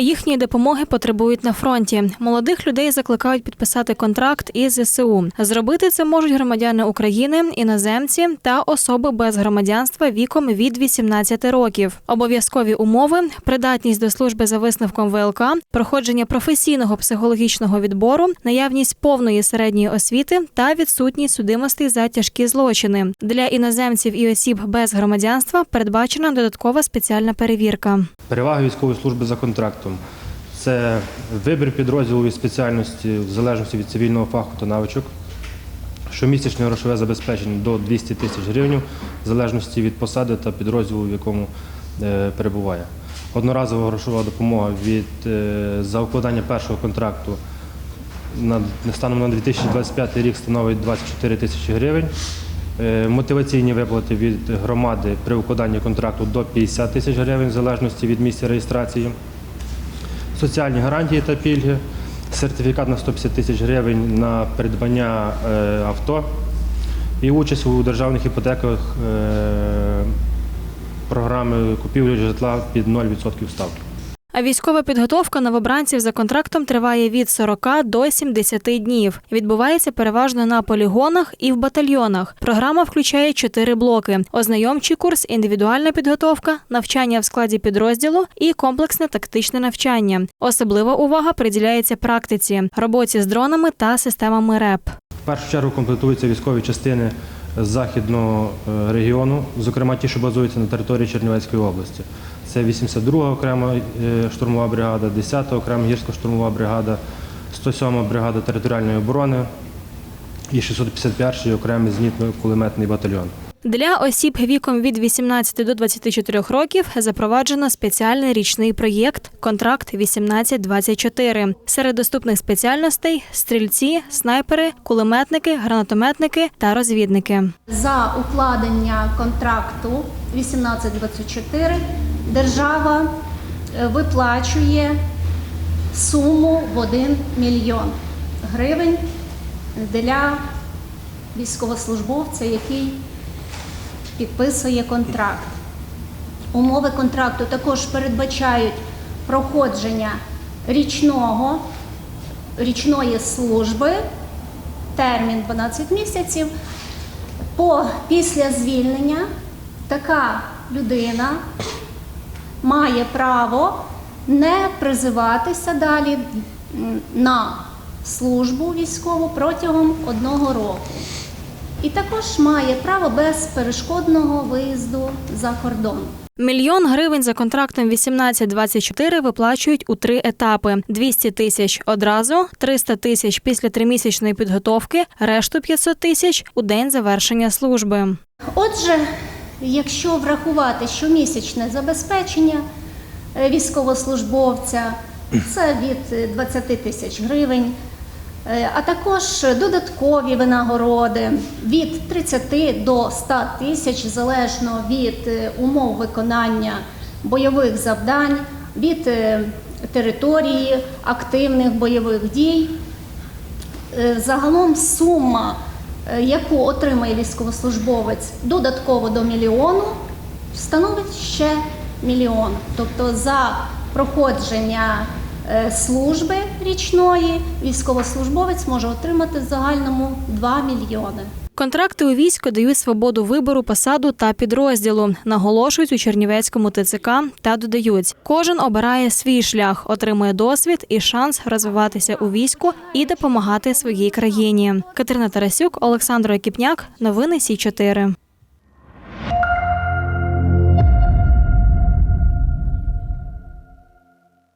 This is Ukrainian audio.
Їхньої допомоги потребують на фронті. Молодих людей закликають підписати контракт із ЗСУ. Зробити це можуть громадяни України, іноземці та особи без громадянства віком від 18 років. Обов'язкові умови: придатність до служби за висновком ВЛК, проходження професійного психологічного відбору, наявність повної середньої освіти та відсутність судимостей за тяжкі злочини. Для іноземців і осіб без громадянства передбачена додаткова спеціальна перевірка. Переваги військової служби за контрактом це вибір підрозділу і спеціальності в залежності від цивільного фаху та навичок, щомісячне грошове забезпечення до 200 тисяч гривень, в залежності від посади та підрозділу, в якому е, перебуває. Одноразова грошова допомога від е, за укладання першого контракту на станом на 2025 рік становить 24 тисячі гривень. Е, Мотиваційні виплати від громади при укладанні контракту до 50 тисяч гривень в залежності від місця реєстрації. Соціальні гарантії та пільги, сертифікат на 150 тисяч гривень на придбання е, авто і участь у державних іпотеках е, програми купівлі житла під 0% ставки. А військова підготовка новобранців за контрактом триває від 40 до 70 днів. Відбувається переважно на полігонах і в батальйонах. Програма включає чотири блоки: ознайомчий курс, індивідуальна підготовка, навчання в складі підрозділу і комплексне тактичне навчання. Особлива увага приділяється практиці, роботі з дронами та системами РЕП. В першу чергу комплектуються військові частини західного е, регіону, зокрема ті, що базуються на території Чернівецької області. Це 82 окрема е, штурмова бригада, 10 окрема гірсько-штурмова бригада, 107 бригада територіальної оборони і 651 окремий зенітно-кулеметний батальйон. Для осіб віком від 18 до 24 років запроваджено спеціальний річний проєкт Контракт 1824. Серед доступних спеціальностей стрільці, снайпери, кулеметники, гранатометники та розвідники. За укладення контракту 1824 держава е, виплачує суму в 1 мільйон гривень для військовослужбовця, який підписує контракт. Умови контракту також передбачають проходження річного, річної служби, термін 12 місяців. По після звільнення така людина має право не призиватися далі на службу військову протягом одного року. І також має право безперешкодного виїзду за кордон. Мільйон гривень за контрактом 1824 виплачують у три етапи: 200 тисяч одразу, 300 тисяч після тримісячної підготовки, решту 500 тисяч у день завершення служби. Отже, якщо врахувати щомісячне забезпечення е, військовослужбовця, це від е, 20 тисяч гривень, е, а також додаткові винагороди від 30 до 100 тисяч, залежно від е, умов виконання бойових завдань, від е, території активних бойових дій. Е, Загалом сума, е, яку отримає військовослужбовець додатково до мільйону, становить ще мільйон. Тобто за проходження е, служби річної військовослужбовець може отримати в загальному 2 мільйони. Контракти у військо дають свободу вибору посаду та підрозділу, наголошують у Чернівецькому ТЦК та додають, кожен обирає свій шлях, отримує досвід і шанс розвиватися у війську і допомагати своїй країні. Катерина Тарасюк, Олександр Екіпняк. Новини Сі 4